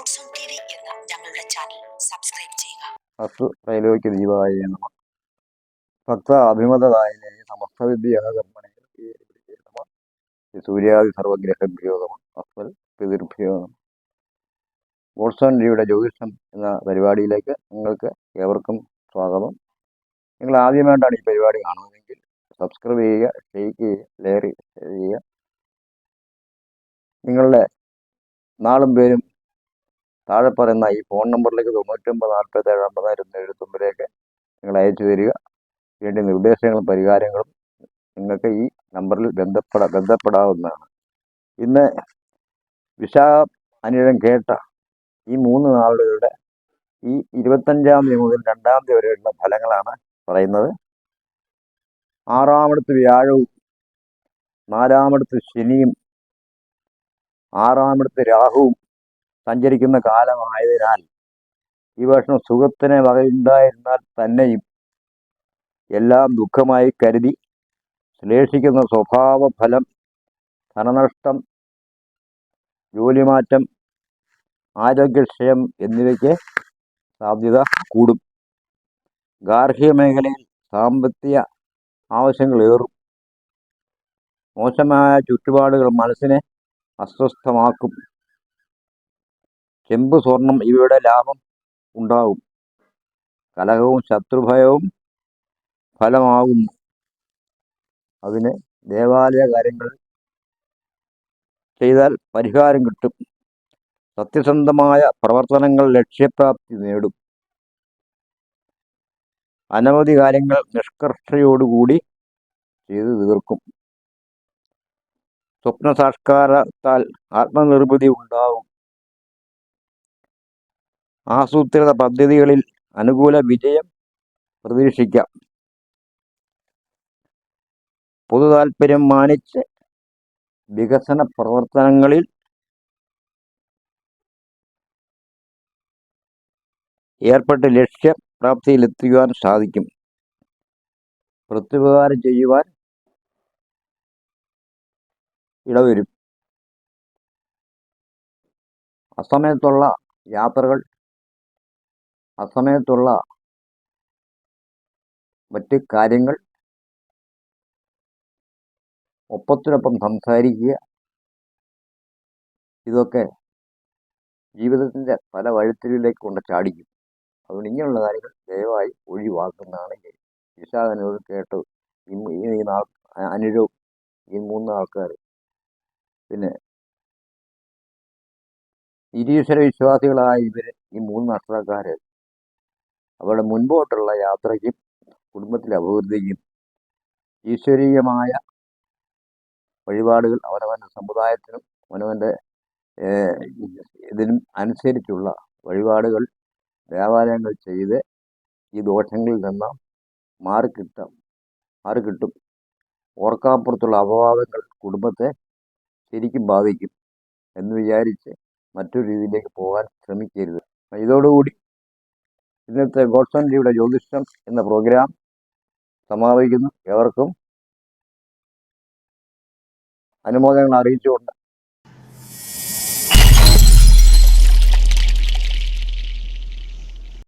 എന്ന. ഞങ്ങളുടെ channel subscribe ചെയ്യുക സമസ്ത സൂര്യാദി സർവഗ്രഹഭ്യോ നമ. ജ്യോതിഷം എന്ന പരിപാടിയിലേക്ക് നിങ്ങൾക്ക് ഏവർക്കും സ്വാഗതം. നിങ്ങൾ ആദ്യമായിട്ടാണ് ഈ പരിപാടി കാണുന്നതെങ്കിൽ സബ്സ്ക്രൈബ് ചെയ്യുക ലൈക്ക് ചെയ്യുക ലെയർ ചെയ്യുക. നിങ്ങളുടെ നാളും പേരും താഴെ പറയുന്ന ഈ ഫോൺ നമ്പറിലേക്ക് തൊണ്ണൂറ്റൊമ്പത് നാൽപ്പത്തേഴ് അമ്പതായിരം എഴുപത്തൊമ്പതിലേക്ക് നിങ്ങൾ അയച്ചു തരിക. വേണ്ട നിർദ്ദേശങ്ങളും പരിഹാരങ്ങളും നിങ്ങൾക്ക് ഈ നമ്പറിൽ ബന്ധപ്പെട ബന്ധപ്പെടാവുന്നതാണ്. ഇന്ന് വിശാ അനിഴം കേട്ട ഈ മൂന്ന് നാളുകളുടെ ഈ ഇരുപത്തഞ്ചാം തീയതി മുതൽ രണ്ടാം തീയതി വരെയുള്ള ഫലങ്ങളാണ് പറയുന്നത്. ആറാമടുത്ത് വ്യാഴവും നാലാമടുത്ത് ശനിയും ആറാമടുത്ത് രാഹുവും സഞ്ചരിക്കുന്ന കാലമായതിനാൽ ഈ വർഷം സുഖത്തിന് വകയുണ്ടായിരുന്നാൽ തന്നെയും എല്ലാം ദുഃഖമായി കരുതി ശ്ലേഷിക്കുന്ന സ്വഭാവ ഫലം ധനനഷ്ടം ജോലിമാറ്റം ആരോഗ്യക്ഷയം എന്നിവയ്ക്ക് സാധ്യത കൂടും. ഗാർഹിക മേഖലയിൽ സാമ്പത്തിക ആവശ്യങ്ങൾ ഏറും മോശമായ ചുറ്റുപാടുകൾ മനസ്സിനെ അസ്വസ്ഥമാക്കും. ചെമ്പ് സ്വർണം ഇവയുടെ ലാഭം ഉണ്ടാകും കലഹവും ശത്രുഭയവും ഫലമാകും അതിന് ദേവാലയ കാര്യങ്ങൾ ചെയ്താൽ പരിഹാരം കിട്ടും. സത്യസന്ധമായ പ്രവർത്തനങ്ങൾ ലക്ഷ്യപ്രാപ്തി നേടും. അനവധി കാര്യങ്ങൾ നിഷ്കർഷയോടുകൂടി ചെയ്തു തീർക്കും. സ്വപ്ന സാക്ഷാത്കാരത്താൽ ആത്മനിർമ്മിതി ഉണ്ടാകും ആസൂത്രിത പദ്ധതികളിൽ അനുകൂല വിജയം പ്രതീക്ഷിക്കാം. പൊതു താൽപ്പര്യം മാനിച്ച് വികസന പ്രവർത്തനങ്ങളിൽ ഏർപ്പെട്ട് ലക്ഷ്യപ്രാപ്തിയിലെത്തിക്കുവാൻ സാധിക്കും. പ്രത്യുപകാരം ചെയ്യുവാൻ ഇടവരും. അസമയത്തുള്ള യാത്രകൾ അസമയത്തുള്ള മറ്റ് കാര്യങ്ങൾ ഒപ്പത്തിനൊപ്പം സംസാരിക്കുക. ഇതൊക്കെ ജീവിതത്തിന്റെ പല വഴിത്തിരിവിലേക്ക് കൊണ്ട് ചാടിക്കും. അതുകൊണ്ട് ഇങ്ങനെയുള്ള കാര്യങ്ങൾ ദയവായി ഒഴിവാക്കുന്നതാണ് വിശാഖനോട് കേട്ട് ഈ നാൾ അനുരവും ഈ മൂന്ന് ആൾക്കാർ പിന്നെ നിരീശ്വര വിശ്വാസികളായ ഇവർ ഈ മൂന്ന് നക്ഷത്രക്കാർ അവരുടെ മുൻപോട്ടുള്ള യാത്രയ്ക്കും കുടുംബത്തിലെ അഭിവൃദ്ധിക്കും ഈശ്വരീയമായ വഴിപാടുകൾ അവനവന്റെ സമുദായത്തിനും അവനവന്റെ ഇതിനും അനുസരിച്ചുള്ള വഴിപാടുകൾ ദേവാലയങ്ങൾ ചെയ്ത് ഈ ദോഷങ്ങളിൽ നിന്ന് മാറിക്കിട്ടാം മാറിക്കിട്ടും. ഓർക്കാപ്പുറത്തുള്ള അപവാദങ്ങൾ കുടുംബത്തെ ശരിക്കും ബാധിക്കും എന്ന് വിചാരിച്ച് മറ്റൊരു രീതിയിലേക്ക് പോകാൻ ശ്രമിക്കരുത്. ഇതോടുകൂടി ഇന്നത്തെ ഗോഡ്സൺ ജിയുടെ ജ്യോതിഷം എന്ന പ്രോഗ്രാം സമാപിക്കുന്നു. എവർക്കും അനുമോദനങ്ങൾ അറിയിച്ചുകൊണ്ട്